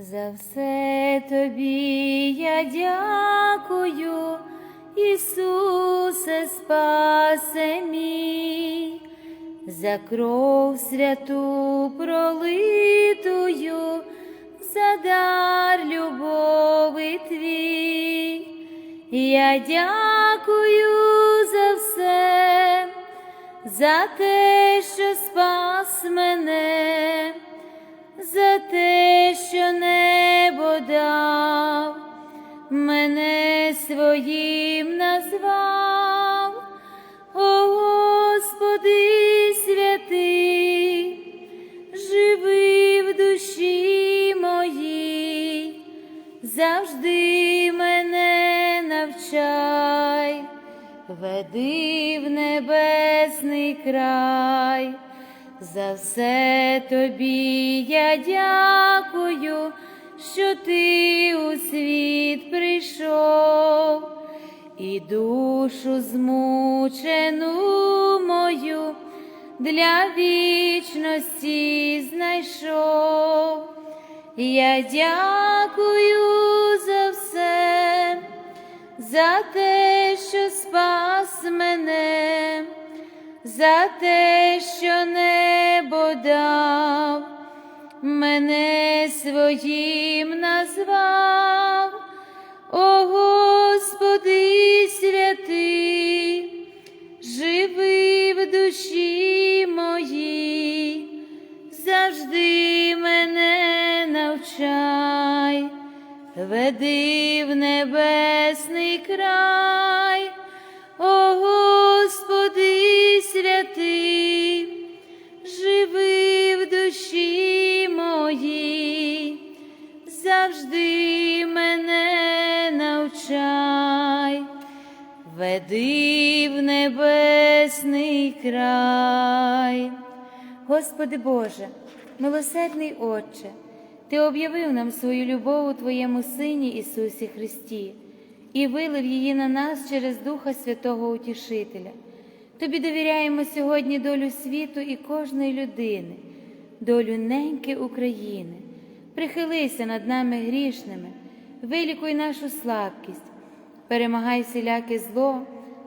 За все тобі я дякую, Ісусе, спасе мій, за кров святу пролитую, за дар любові твій. Я дякую за все, за те, що спас мене, своїм назвав, о Господи святий, живи в душі моїй, завжди мене навчай, веди в небесний край. За все тобі я дякую, що ти у світ прийшов, і душу змучену мою для вічності знайшов. Я дякую за все, за те, що спас мене, за те, що небо дав, мене своїм назвав, о Господи святий, живи в душі моїй, завжди мене навчай, веди в небесний край, край. Господи Боже, милосердний Отче, Ти об'явив нам свою любов у Твоєму Сині Ісусі Христі і вилив її на нас через Духа Святого Утішителя. Тобі довіряємо сьогодні долю світу і кожної людини, долю неньки України. Прихилися над нами грішними, вилікуй нашу слабкість, перемагай всіляке зло,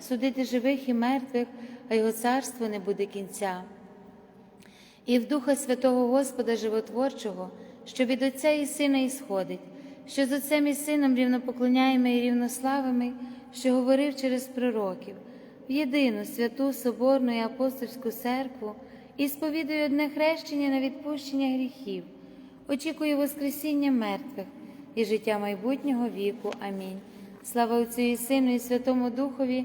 судити живих і мертвих, а його царство не буде кінця. І в Духа Святого Господа Животворчого, що від Отця і Сина ісходить, що з Отцем і Сином рівнопоклоняємо і рівнославими, що говорив через пророків, в єдину святу Соборну і апостольську церкву і сповідую одне хрещення на відпущення гріхів, очікую Воскресіння мертвих і життя майбутнього віку. Амінь. Слава Отцю і Сину, і Святому Духові,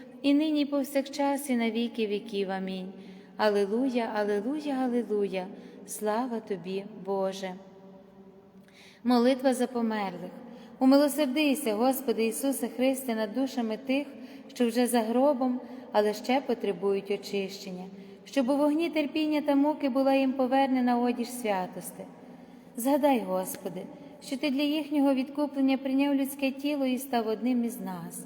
і нині, і повсякчас, і на віки віків. Амінь. Алилуя, Алилуя, Алилуя, слава тобі, Боже. Молитва за померлих. Умилосердися, Господи Ісусе Христе, над душами тих, що вже за гробом, але ще потребують очищення щоб у вогні терпіння та муки була їм повернена одіж святости. Згадай, Господи, що Ти для їхнього відкуплення прийняв людське тіло і став одним із нас.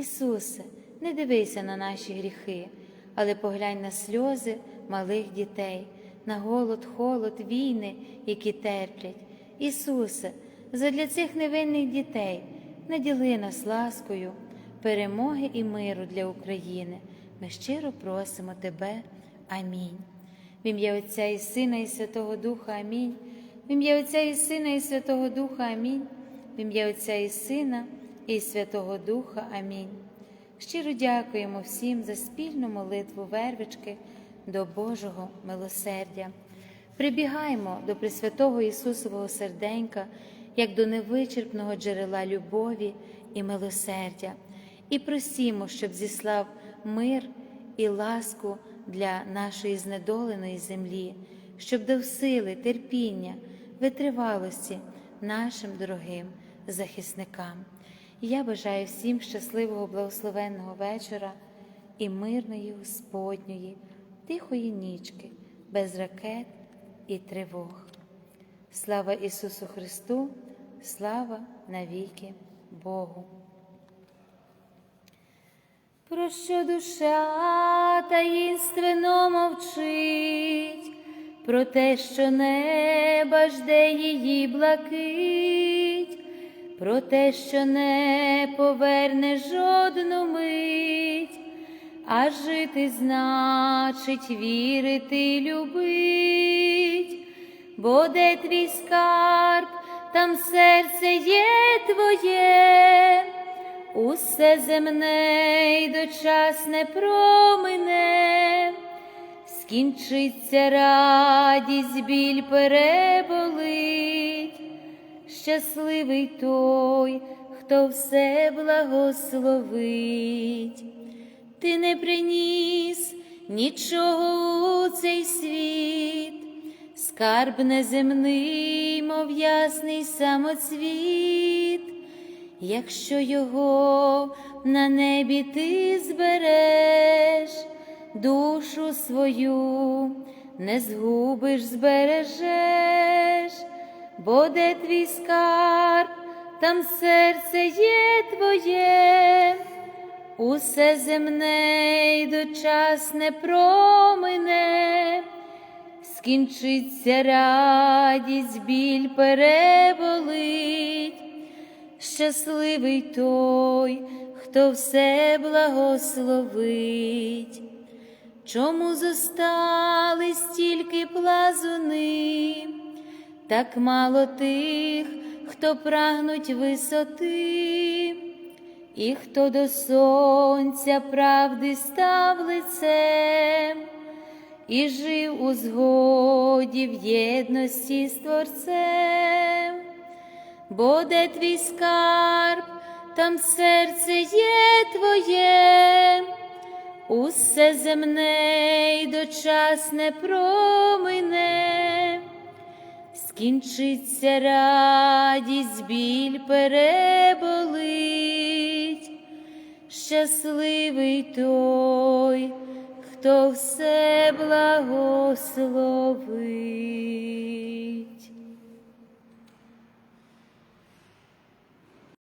Ісусе, не дивися на наші гріхи, але поглянь на сльози малих дітей, на голод, холод, війни, які терплять. Ісусе, задля цих невинних дітей наділи нас ласкою, перемоги і миру для України. Ми щиро просимо Тебе. Амінь. В ім'я Отця і Сина, і Святого Духа Амінь. В ім'я Отця і Сина, і Святого Духа Амінь. В ім'я Отця і Сина, і Святого Духа Амінь. Щиро дякуємо всім за спільну молитву вервички до Божого милосердя. Прибігаємо до Пресвятого Ісусового серденька, як до невичерпного джерела любові і милосердя, і просімо, щоб зіслав мир і ласку для нашої знедоленої землі, щоб дав сили, терпіння, витривалості нашим дорогим захисникам. Я бажаю всім щасливого благословенного вечора і мирної Господньої, тихої нічки, без ракет і тривог. Слава Ісусу Христу, слава навіки Богу. Про що душа таїнственно мовчить, про те, що неба жде її блакить, про те, що не поверне жодну мить, а жити значить вірити любить, бо де твій скарб, там серце є твоє. Усе земне й дочасне промине, скінчиться радість, біль переболить, щасливий той, хто все благословить, ти не приніс нічого у цей світ, скарб неземний, мов ясний самоцвіт. Якщо його на небі ти збереш, душу свою не згубиш, збережеш, бо де твій скарб, там серце є твоє, усе земне й дочасне промине, скінчиться радість, біль переболить. Щасливий той, хто все благословить, чому зостались тільки плазуни, так мало тих, хто прагнуть висоти, і хто до сонця правди став лицем. І жив у згоді в єдності з Творцем бо де твій скарб, там серце є твоє, усе земне й дочасне промине, скінчиться радість, біль переболить, щасливий той, хто все благословить.